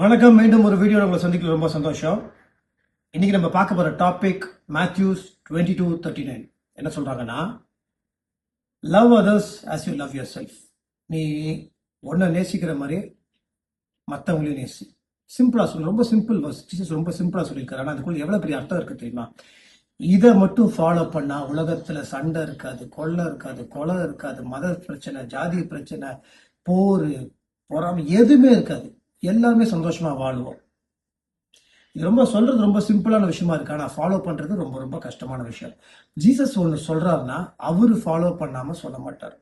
வணக்கம். மீண்டும் ஒரு வீடியோ உங்களை சந்திக்கல. ரொம்ப சந்தோஷம். இன்னைக்கு நம்ம பார்க்க போற topic Matthew's twenty two thirty nine என்ன சொல்றாங்கன்னா love others as you love yourself நீ ஒன்றை நேசிக்கிற மாதிரி மற்றவங்களையும் நேசி. சிம்பிளா சொல்லு. ரொம்ப சிம்பிள் வர்ஸ் ஜீசஸ் ரொம்ப சிம்பிளா சொல்லியிருக்காரு. ஆனால் அதுக்குள்ள எவ்வளவு பெரிய அர்த்தம் இருக்கு தெரியுமா? இதை மட்டும் ஃபாலோ பண்ணா உலகத்துல சண்டை இருக்காது கொள்ளை இருக்காது கொலை இருக்காது மத பிரச்சனை ஜாதி பிரச்சனை போர் பொறாமை எதுவுமே இருக்காது. எல்லாமே சந்தோஷமா வாழுவோம். இது ரொம்ப சொல்றது ரொம்ப சிம்பிளான விஷயமா இருக்கு. ஆனா ஃபாலோ பண்றது ரொம்ப ரொம்ப கஷ்டமான விஷயம். ஜீசஸ் ஒன்று சொல்றாருன்னா அவரு ஃபாலோ பண்ணாம சொல்ல மாட்டார்.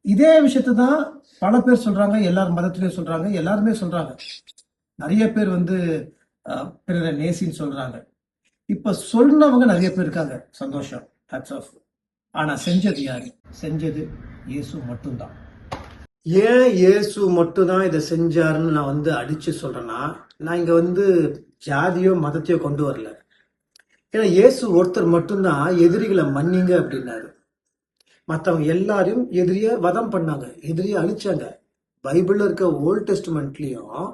இதே விஷயத்தை தான் பல பேர் சொல்றாங்க. எல்லார் மதத்திலையும் சொல்றாங்க. எல்லாருமே சொல்றாங்க. நிறைய பேர் வந்து பிறரை நேசின்னு சொல்றாங்க. இப்ப சொன்னவங்க நிறைய பேர் இருக்காங்க. சந்தோஷம். ஹேட்ஸ் ஆஃப் ஆனா செஞ்சது யாரு? செஞ்சது இயேசு மட்டும்தான். ஏன் இயேசு மட்டும்தான் இதை செஞ்சாருன்னு நான் வந்து அடிச்சு சொல்றேன்னா நான் இங்க வந்து ஜாதியோ மதத்தையோ கொண்டு வரல. ஏன்னா இயேசு ஒருத்தர் மட்டும்தான் எதிரிகளை மன்னிங்க அப்படின்னாரு. மற்றவங்க எல்லாரையும் எதிரிய வதம் பண்ணாங்க எதிரியை அழிச்சாங்க. பைபிள்ல இருக்க ஓல்ட் டெஸ்ட்மெண்ட்லயும்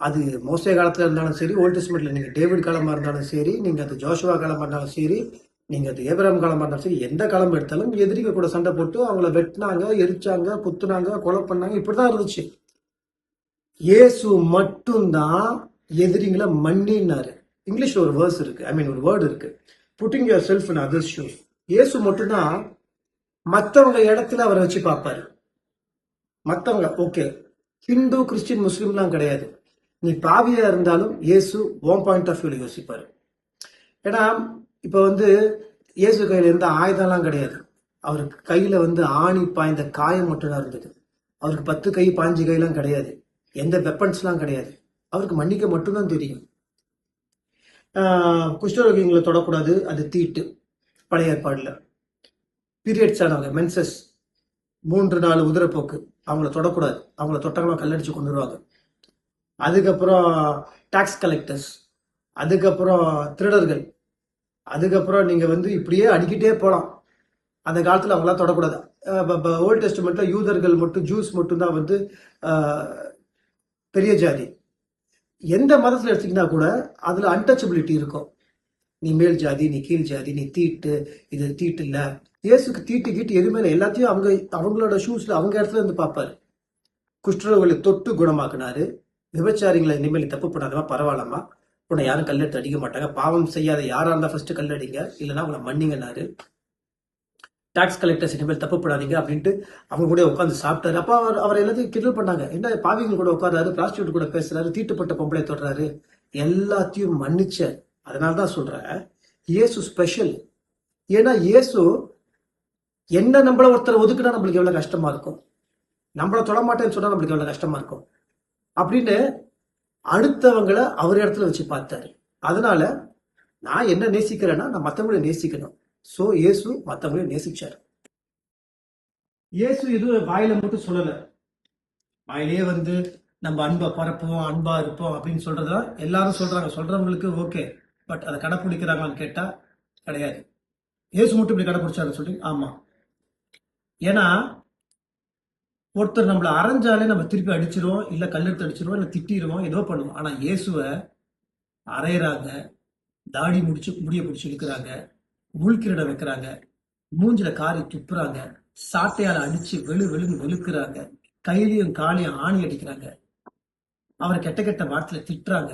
அது மோசே காலத்துல இருந்தாலும் சரி ஓல்ட் டெஸ்ட்மெண்ட்ல நீங்க டேவிட் காலமா இருந்தாலும் சரி நீங்க அது ஜோஷுவா காலமா இருந்தாலும் சரி நீங்கள் அது ஏப்ராம் காலமா இருந்தாலும் சரி எந்த காலம் எடுத்தாலும் எதிரிக கூட சண்டை போட்டு அவங்கள வெட்டினாங்க எரிச்சாங்க குத்துனாங்க கொலை பண்ணாங்க. இப்படி தான் இருந்துச்சு. இயேசு மட்டும்தான் எதிரிங்களை மன்னினாரு இங்கிலீஷ்ல ஒரு வேர்ஸ் இருக்கு. ஐ மீன் ஒரு வேர்டு இருக்கு. Putting yourself in other shoes இயேசு மட்டும்தான் மற்றவங்க இடத்துல அவரை வச்சு பார்ப்பாரு. மற்றவங்க ஓகே ஹிந்து கிறிஸ்டின் முஸ்லீம்லாம் கிடையாது. நீ பாவியா இருந்தாலும் இயேசு ஓம் பாயிண்ட் ஆஃப் வியூல யோசிப்பாரு. ஏன்னா இப்போ வந்து இயேசு கையில் இருந்த ஆயுதம்லாம் கிடையாது. அவருக்கு கையில் வந்து ஆணி பாய்ந்த காயம் மட்டும்தான் இருந்தது. அவருக்கு பத்து கை பாஞ்சு கையெல்லாம் கிடையாது. எந்த வெப்பன்ஸ்லாம் கிடையாது. அவருக்கு மன்னிக்க மட்டும்தான் தெரியும். குஷ்டரோகியங்களை தொடக்கூடாது. அது தீட்டு. பழைய ஏற்பாடில். பீரியட்ஸ் ஆனவங்க மென்சஸ் மூன்று நாலு உதிரப்போக்கு. அவங்கள தொடக்கூடாது. அவங்கள தொட்டாங்கன்னா கல்லடிச்சு கொண்டுருவாங்க அதுக்கப்புறம் டாக்ஸ் கலெக்டர்ஸ் அதுக்கப்புறம் திருடர்கள். அதுக்கப்புறம் நீங்கள் வந்து இப்படியே அடிக்கிட்டே போகலாம் அந்த காலத்தில் அவங்களாம் தொடக்கூடாது. ஓல்ட் மட்டும் யூதர்கள் மட்டும் ஜூஸ் மட்டும் தான் வந்து பெரிய ஜாதி. எந்த மதத்தில் எடுத்தீங்கன்னா கூட அதில் அன்டச்சபிலிட்டி இருக்கும். நீ மேல் ஜாதி நீ கீழ் ஜாதி நீ தீட்டு இது தீட்டு இல்லை. இயேசுக்கு தீட்டு கீட்டு எதுவுமே இல்லை. எல்லாத்தையும் அவங்க அவங்களோட ஷூஸில் அவங்க இடத்துல இருந்து பார்ப்பாரு. குஷ்டரோகளை தொட்டு குணமாக்குனாரு. விபச்சாரிகளை இனிமேல் தப்பு பண்ணாதவா பரவாயில்லம்மா. உன்னை யாரும் கல்லெடுத்து அடிக்க மாட்டாங்க. பாவம் செய்யாத யாரா இருந்தா ஃபர்ஸ்ட் கல்லடிங்க. இல்லைன்னா உங்களை மன்னிங்கனாரு டாக்ஸ் கலெக்டர்ஸ் இனிமேல் தப்பு பண்ணாதீங்க அப்படின்ட்டு அவங்க கூட உட்காந்து சாப்பிட்டாரு. அப்போ அவர் அவர் எல்லாத்தையும் கிண்டல் பண்ணாங்க. என்ன பாவிங்க கூட உட்காராரு பிராஸ்டியூட் கூட பேசுறாரு தீட்டுப்பட்ட பொம்பளை தொடுறாரு. எல்லாத்தையும் மன்னிச்ச. அதனால தான் சொல்றேன் இயேசு ஸ்பெஷல் ஏன்னா இயேசு என்ன நம்மள ஒருத்தர் ஒதுக்குனா நம்மளுக்கு எவ்வளவு கஷ்டமா இருக்கும்? நம்மள தொட மாட்டேன்னு சொன்னா நம்மளுக்கு எவ்வளவு கஷ்டமா இருக்கும்? அப்படின்னு அடுத்தவங்களை அவர் இடத்துல வச்சு பார்த்தாரு. அதனால நான் என்ன நேசிக்கிறேன்னா நான் மத்தவங்களை நேசிக்கணும். சோ இயேசு மத்தவங்களை நேசிச்சார். இயேசு எதுவும் வாயில மட்டும் சொல்லல. வாயிலேயே வந்து நம்ம அன்பை பரப்புவோம் அன்பா இருப்போம் அப்படின்னு சொல்றதெல்லாம் எல்லாரும் சொல்றாங்க. சொல்றவங்களுக்கு ஓகே பட் அதை கடைப்பிடிக்கிறாங்களான்னு கேட்டா கிடையாது. இயேசு மட்டும் இப்படி கடைப்பிடிச்சாருன்னு சொல்லி ஆமா. ஏன்னா ஒருத்தர் நம்மளை அரைஞ்சாலே நம்ம திருப்பி அடிச்சிருவோம் இல்லை கல்லெடுத்து அடிச்சிருவோம் இல்லை திட்டிடுவோம் ஏதோ பண்ணுவோம். ஆனால் இயேசுவை அரையிறாங்க தாடி முடிச்சு முடிய பிடிச்சி இழுக்கிறாங்க முள்கிரீடம் வைக்கிறாங்க மூஞ்சில காரி துப்புறாங்க சாட்டையால் அடிச்சு வெளு வெளுன்னு வெளுக்குறாங்க கையிலையும் காலையும் ஆணி அடிக்கிறாங்க. அவரை கெட்ட கெட்ட வார்த்தையில திட்டுறாங்க.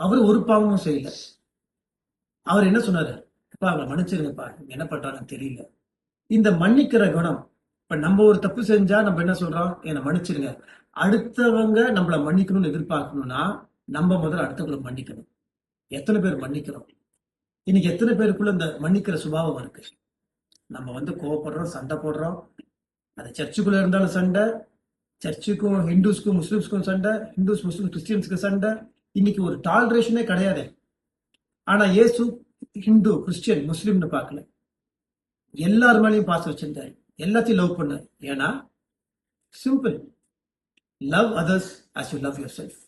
அவர் ஒரு பாவமும் செய்யல. அவர் என்ன சொன்னாரு? அப்பா அவங்களை மன்னிச்சிருங்கப்பா. என்ன பண்றாங்கன்னு தெரியல. இந்த மன்னிக்கிற குணம் இப்ப நம்ம ஒரு தப்பு செஞ்சா நம்ம என்ன சொல்றோம்? என்னை மன்னிச்சிருங்க. அடுத்தவங்க நம்மளை மன்னிக்கணும்னு எதிர்பார்க்கணும்னா நம்ம முதல்ல அடுத்தவங்களை மன்னிக்கணும். எத்தனை பேர் மன்னிக்கிறோம்? இன்னைக்கு எத்தனை பேருக்குள்ள இந்த மன்னிக்கிற சுபாவம் இருக்கு? நம்ம வந்து கோவப்படுறோம் சண்டை போடுறோம். அது சர்ச்சுக்குள்ள இருந்தாலும் சண்டை சர்ச்சுக்கும் ஹிந்துஸ்க்கும் முஸ்லிம்ஸ்க்கும் சண்டை ஹிந்துஸ் முஸ்லிம் கிறிஸ்டியன்ஸ்க்கு சண்டை. இன்னைக்கு ஒரு டாலரேஷனே கிடையாது. ஆனா இயேசு ஹிந்து கிறிஸ்டியன் முஸ்லிம்னு பார்க்கல. எல்லார் மேலேயும் பாசம் வச்சிருந்தாரு. எல்லாத்தையும் லவ் பண்ணாரு ஏன்னா simple love others as you love yourself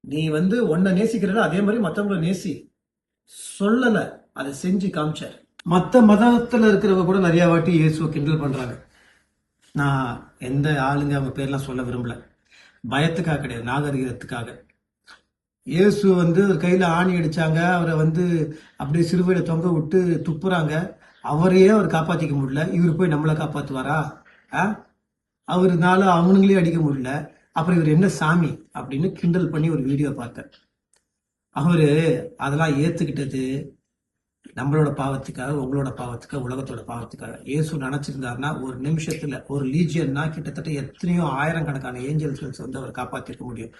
நீ வந்து உன்னை நேசிக்கிறத அதே மாதிரி மற்றவங்களை நேசி. சொல்லல அதை செஞ்சு காமிச்சார். மற்ற மதத்தில் இருக்கிறவங்க கூட நிறைய வாட்டி இயேசுவை கிண்டல் பண்றாங்க. நான் எந்த ஆளுங்க அவங்க பேர்லாம் சொல்ல விரும்பல. பயத்துக்காக கிடையாது நாகரிகத்துக்காக. இயேசு வந்து அவர் கையில் ஆணி அடிச்சாங்க அவரை வந்து அப்படியே சிறுவையில தொங்க விட்டு துப்புறாங்க. அவரையே அவர் காப்பாத்திக்க முடியல. இவர் போய் நம்மளை காப்பாத்துவாரா? ஆ? அவருனால அவனுங்களே அடிக்க முடியல. அப்புறம் இவர் என்ன சாமி அப்படின்னு கிண்டல் பண்ணி ஒரு வீடியோ பார்த்தேன். அவரு அதெல்லாம் ஏத்துக்கிட்டது நம்மளோட பாவத்துக்காக உங்களோட பாவத்துக்காக உலகத்தோட பாவத்துக்காக. இயேசு நினைச்சிருந்தாருன்னா ஒரு நிமிஷத்துல ஒரு லீஜியன்னா கிட்டத்தட்ட எத்தனையோ ஆயிரக்கணக்கான ஏஞ்சல்ஸ் வந்து அவர் காப்பாத்திருக்க முடியும்.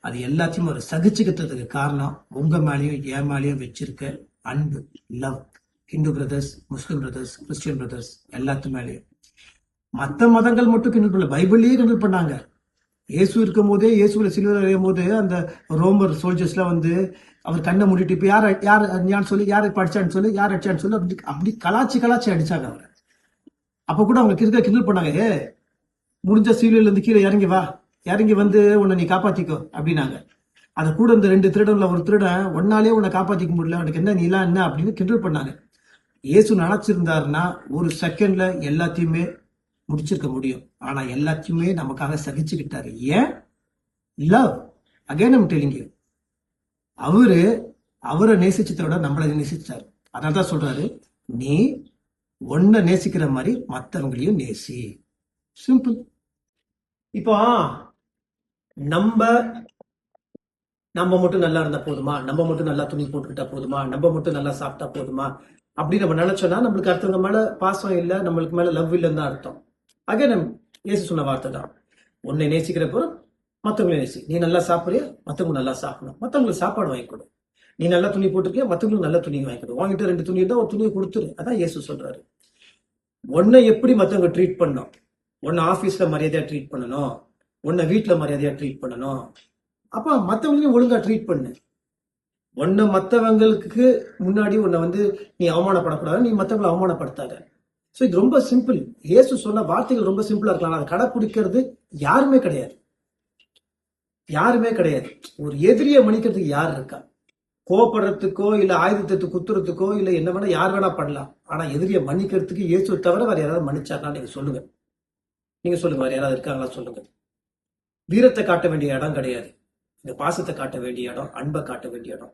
அது எல்லாத்தையும் அவர் சகிச்சுக்கிட்டதுக்கு காரணம் உங்க மேலேயும் என் மேலேயும் வச்சிருக்க அன்பு love Hindu brothers Muslim brothers Christian brothers எல்லாத்து மேலேயும். மற்ற மதங்கள் மட்டும் கிண்டல் பண்ணல. பைபிளையே கிண்டல் பண்ணாங்க. இயேசு இருக்கும் போதே இயேசுல சிலுவர் அறையும் போது அந்த ரோமர் சோல்ஜர்ஸ்லாம் வந்து அவர் கண்ணை மூடிட்டு இப்போ யார் யார் ஞான் சொல்லி யார் படிச்சான்னு அடிச்சான்னு சொல்லி யார் அடிச்சான்னு சொல்லி அப்படி அப்படி கலாச்சி கலாச்சி அடிச்சாங்க அவரை. அப்போ கூட அவங்க கிருக்க கிண்டல் பண்ணாங்க ஏ முடிஞ்ச சீலையிலேருந்து கீழே இறங்கி வா. இறங்கி வந்து உன்னை நீ காப்பாற்றிக்கோ அப்படின்னாங்க. அதை கூட இந்த ரெண்டு திருடன்ல ஒரு திருடன் ஒன்னாலே உன்னை காப்பாற்றிக்க முடியல. உனக்கு என்ன நீலாம் என்ன? அப்படின்னு கிண்டல் பண்ணாங்க. இயேசு நினைச்சிருந்தாருன்னா ஒரு செகண்ட்ல எல்லாத்தையுமே முடிச்சிருக்க முடியும். ஆனா எல்லாத்தையுமே நமக்காக சகிச்சுக்கிட்டாரு. ஏன்? லவ் அகைன் நம்ம டெலிங் அவரு அவரை நேசிச்சதோட நம்மளை நேசிச்சாரு. அதனால தான் சொல்றாரு நீ ஒன்ன நேசிக்கிற மாதிரி மத்தவங்களையும் நேசி. சிம்பிள் இப்போ நம்ம நம்ம மட்டும் நல்லா இருந்தா போதுமா? நம்ம மட்டும் நல்லா துணி போட்டுக்கிட்டா போதுமா? நம்ம மட்டும் நல்லா சாப்பிட்டா போதுமா? அப்படி நம்ம நினைச்சோம்னா நம்மளுக்கு அடுத்தவங்க மேல பாசம் இல்ல நம்மளுக்கு மேல லவ் இல்லைன்னு தான் அர்த்தம். அகே நம் இயேசு சொன்ன வார்த்தை தான் உன்னை நேசிக்கிறப்போ மற்றவங்களை நேசி. நீ நல்லா சாப்பிடுறியா? மற்றவங்க நல்லா சாப்பிடணும். மற்றவங்களுக்கு சாப்பாடு வாங்கி கொடு. நீ நல்லா துணி போட்டிருக்கியா? மற்றவங்களுக்கு நல்ல துணி வாங்கி கொடு. வாங்கிட்டு ரெண்டு துணி இருந்தால் ஒரு துணியை கொடுத்துரு. அதான் இயேசு சொல்றாரு. உன்னை எப்படி மற்றவங்க ட்ரீட் பண்ணணும்? உன்னை ஆஃபீஸ்ல மரியாதையா ட்ரீட் பண்ணணும்? உன்னை வீட்டில் மரியாதையா ட்ரீட் பண்ணணும்? அப்போ மற்றவங்களையும் ஒழுங்கா ட்ரீட் பண்ணு. உன்னை மற்றவங்களுக்கு முன்னாடி உன்னை வந்து நீ அவமானப்படக்கூடாது நீ மற்றவங்களை அவமானப்படுத்தாத. ஸோ இது ரொம்ப சிம்பிள் இயேசு சொன்ன வார்த்தைகள் ரொம்ப சிம்பிளா இருக்கலாம். அதை கடைப்பிடிக்கிறது யாருமே கிடையாது. யாருமே கிடையாது. ஒரு எதிரியை மன்னிக்கிறதுக்கு யார் இருக்கா? கோபப்படுறதுக்கோ இல்லை ஆயுதத்தை குத்துறதுக்கோ இல்லை என்ன வேணா யார் வேணா பண்ணலாம். ஆனா எதிரியை மன்னிக்கிறதுக்கு இயேசு தவிர வேற யாராவது மன்னிச்சாருனா நீங்க சொல்லுங்க. நீங்க சொல்லுங்க. வேற யாராவது இருக்காங்களா? சொல்லுங்க. வீரத்தை காட்ட வேண்டிய இடம் கிடையாது. இந்த பாசத்தை காட்ட வேண்டிய இடம் அன்பை காட்ட வேண்டிய இடம்.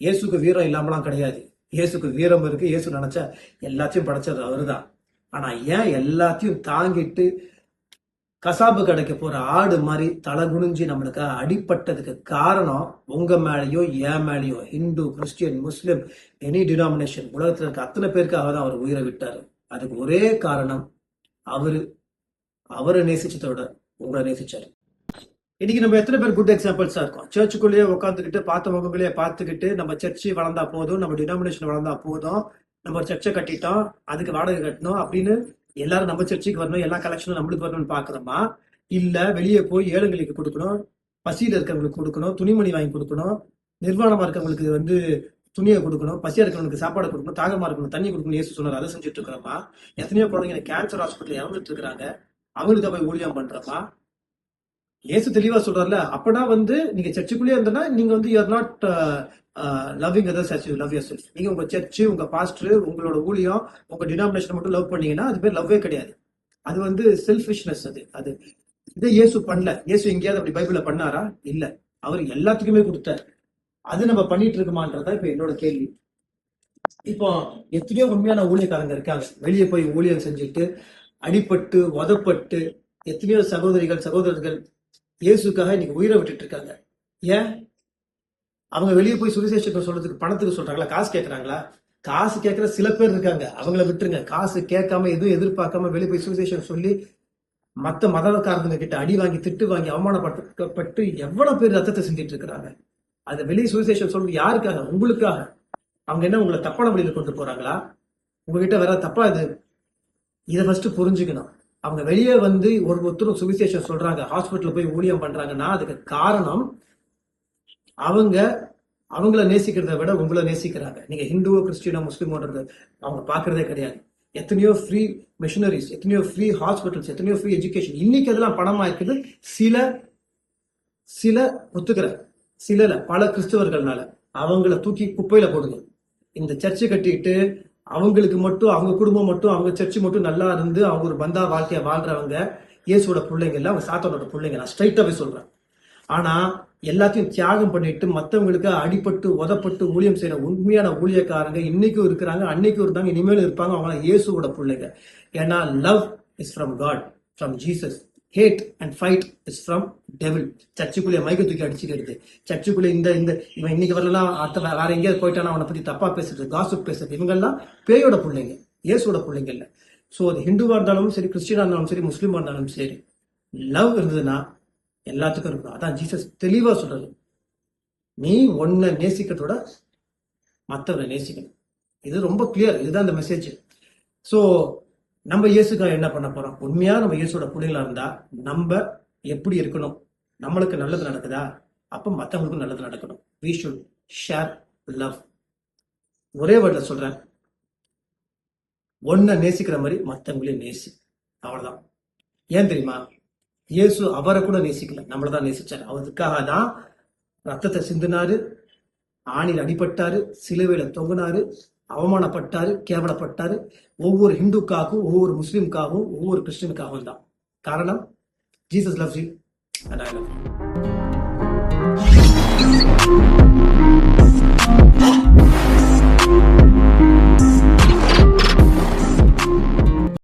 இயேசுக்கு வீரம் இல்லாமலாம் கிடையாது. இயேசுக்கு வீரம் இருக்கு. இயேசு நினைச்சா எல்லாத்தையும் படைச்சது அவருதான். ஆனா ஏன் எல்லாத்தையும் தாங்கிட்டு கசாப்பு கடைக்கு போற ஆடு மாதிரி தலை குனிஞ்சு நம்மளுக்கு அடிப்பட்டதுக்கு காரணம் உங்க மேலேயோ ஏன் மேலேயோ Hindu Christian Muslim any denomination உலகத்துல இருக்க அத்தனை பேருக்கு அவர் தான் அவர் உயிரை விட்டாரு. அதுக்கு ஒரே காரணம் அவரு. அவரை நேசிச்சதோட உங்களை நேசிச்சாரு. இன்னைக்கு நம்ம எத்தனை பேர் குட் எக்ஸாம்பிள்ஸா இருக்கோம்? சர்ச்சுக்குள்ளேயே உட்காந்துக்கிட்டு பார்த்த பார்த்துக்கிட்டு நம்ம சர்ச்சு வளர்ந்தா போதும் நம்ம டினாமினேஷன் வளர்ந்தா போதும் நம்ம சர்ச்சை கட்டிட்டோம் அதுக்கு வாடகை கட்டணும் அப்படின்னு எல்லாரும் நம்ம சர்ச்சுக்கு வரணும் எல்லா கலெக்ஷனும் நம்மளுக்கு வரணும்னு பாக்குறோமா இல்ல வெளியே போய் ஏழைங்களுக்கு கொடுக்கணும் பசியில இருக்கிறவங்களுக்கு கொடுக்கணும் துணிமணி வாங்கி கொடுக்கணும் நிர்வாணமா இருக்கிறவங்களுக்கு வந்து துணியை கொடுக்கணும் பசியா இருக்கிறவங்களுக்கு சாப்பாடு கொடுக்கணும் தாகமா இருக்கணும் தண்ணி கொடுக்கணும் இயேசு சொன்னார். அதை செஞ்சுட்டு இருக்கிறோமா? எத்தனையோ குழந்தைங்க கேன்சர் ஹாஸ்பிட்டல் இறந்துட்டு இருக்கிறாங்க. அவங்களுக்கு தான் போய் ஊழியம் பண்றோமா? இயேசு தெளிவா சொல்றாருல அப்பனா வந்து நீங்க சர்ச்சுக்குள்ளேயே இருந்தனா நீங்க வந்து you're not loving others as you love yourself நீங்க உங்க சர்ச்சு உங்க பாஸ்டர் உங்களோட ஊழியம் உங்க டினாமினேஷன் மட்டும் லவ் பண்ணீங்கன்னா அது பேர் லவ்வே கிடையாது. அது வந்து செல்ஃபிஷ்னஸ் அது. அது இதை இயேசு பண்ணல. இயேசு எங்கேயாவது அப்படி பைபிள்ல பண்ணாரா? இல்ல. அவர் எல்லாத்துக்குமே கொடுத்தார். அது நம்ம பண்ணிட்டு இருக்குமான்றதா இப்ப என்னோட கேள்வி. இப்போ எத்தனையோ உண்மையான ஊழியக்காரங்க இருக்காங்க. வெளியே போய் ஊழியம் செஞ்சுட்டு அடிபட்டு உதப்பட்டு எத்தனையோ சகோதரிகள் சகோதரர்கள் இயேசுக்காக இன்னைக்கு உயிரை விட்டுட்டு இருக்காங்க. ஏன்? அவங்க வெளியே போய் சுவிசேஷத்தை சொல்றதுக்கு பணத்துக்கு சொல்றாங்களா? காசு கேட்கறாங்களா காசு கேட்கற சில பேர் இருக்காங்க. அவங்கள விட்டுருங்க. காசு கேட்காம எதுவும் எதிர்பார்க்காம வெளியே போய் சுவிசேஷம் சொல்லி மத்த மதக்காரங்க கிட்ட அடி வாங்கி திட்டு வாங்கி அவமானப்பட்டு எவ்வளவு பேர் ரத்தத்தை சிந்திட்டு இருக்கிறாங்க. அது வெளியே சுவிசேஷம் சொல்றது யாருக்காக? உங்களுக்காக. அவங்க என்ன உங்களை தப்பான வழியில கொண்டு போறாங்களா? உங்ககிட்ட வேற தப்பா இது இதை ஃபர்ஸ்ட் புரிஞ்சுக்கணும். அவங்க வெளியே வந்து ஒரு ஒருத்தரும் சுவிசேஷம் சொல்றாங்க ஹாஸ்பிட்டல் போய் ஊழியம் பண்றாங்கன்னா அதுக்கு காரணம் அவங்க அவங்கள நேசிக்கிறத விட உங்களை நேசிக்கிறாங்க. நீங்க ஹிந்துவோ கிறிஸ்டியனோ முஸ்லீமோன்றது அவங்க பாக்குறதே கிடையாது. எத்தனையோ ஃப்ரீ மிஷினரிஸ் எத்தனையோ ஃப்ரீ ஹாஸ்பிட்டல்ஸ் எத்தனையோ ஃப்ரீ எஜுகேஷன் இன்னைக்கு அதெல்லாம் பணமா இருக்குது சில சில ஒத்துக்கிற சிலல பல கிறிஸ்தவர்கள்னால அவங்கள தூக்கி குப்பையில போடுங்க. இந்த சர்ச்சை கட்டிட்டு அவங்களுக்கு மட்டும் அவங்க குடும்பம் மட்டும் அவங்க சர்ச்சு மட்டும் நல்லா இருந்து அவங்க ஒரு பந்தா வாழ்க்கையை வாழ்றவங்க இயேசுவோட பிள்ளைங்க அவங்க சாத்தானோட பிள்ளைங்க. நான் ஸ்ட்ரைட்டாகவே சொல்றேன். ஆனா எல்லாத்தையும் தியாகம் பண்ணிட்டு மற்றவங்களுக்கு அடிபட்டு உதப்பட்டு ஊழியம் செய்யற உண்மையான ஊழியக்காரங்க இன்னைக்கும் இருக்கிறாங்க அன்னைக்கும் இருந்தாங்க இனிமேலும் இருப்பாங்க அவங்க இயேசுவோட பிள்ளைங்க. ஏன்னா love is from God from Jesus hate and fight is from devil சர்ச்சுக்குள்ளே மைக்க தூக்கி அடிச்சுக்கிறது. சர்ச்சுக்குள்ளே இந்த இந்த இவன் இன்னைக்கு வரலாம் அடுத்த வேற எங்கேயாவது போயிட்டானா அவனை பற்றி தப்பாக பேசுறது காசுப் பேசுறது இவங்கெல்லாம் பேயோட பிள்ளைங்க இயேசுவோட பிள்ளைங்க இல்லை. ஸோ அது ஹிந்துவாக இருந்தாலும் சரி கிறிஸ்டியனாக இருந்தாலும் சரி முஸ்லீமாக இருந்தாலும் சரி லவ் இருந்ததுன்னா எல்லாத்துக்கும் இருக்கணும். அதான் ஜீசஸ் தெளிவாக சொல்றது. நீ ஒன்றை நேசிக்கிறதோட மற்றவரை நேசிக்கணும். இது ரொம்ப கிளியர் இதுதான் இந்த மெசேஜ் ஸோ நம்ம இயேசுக்காக என்ன பண்ண போறோம்? உண்மையா நம்ம இயேசுவோட பிள்ளைங்களா இருந்தா நம்ம எப்படி இருக்கணும்? நம்மளுக்கு நல்லது நடக்குதா? அப்ப மற்றவங்களுக்கும் நல்லது நடக்கணும். வி ஷுட் ஷேர் லவ் ஒரே வேர்ட்ல சொல்றேன். ஒன்ன நேசிக்கிற மாதிரி மற்றவங்களையும் நேசி. அவ்வளவுதான். ஏன் தெரியுமா? இயேசு அவரை கூட நேசிக்கல. நம்மளை தான் நேசிச்சார். அவருக்காக தான் ரத்தத்தை சிந்தினாரு. ஆணில் அடிபட்டாரு. சிலுவையில தொங்குனாரு. அவமானப்பட்டார் கேவலப்பட்டார் ஒவ்வொரு ஹிந்துக்காகவும் ஒவ்வொரு முஸ்லிம்காகவும் ஒவ்வொரு கிறிஸ்டினுக்காகவும் தான். காரணம் Jesus loves you and I love you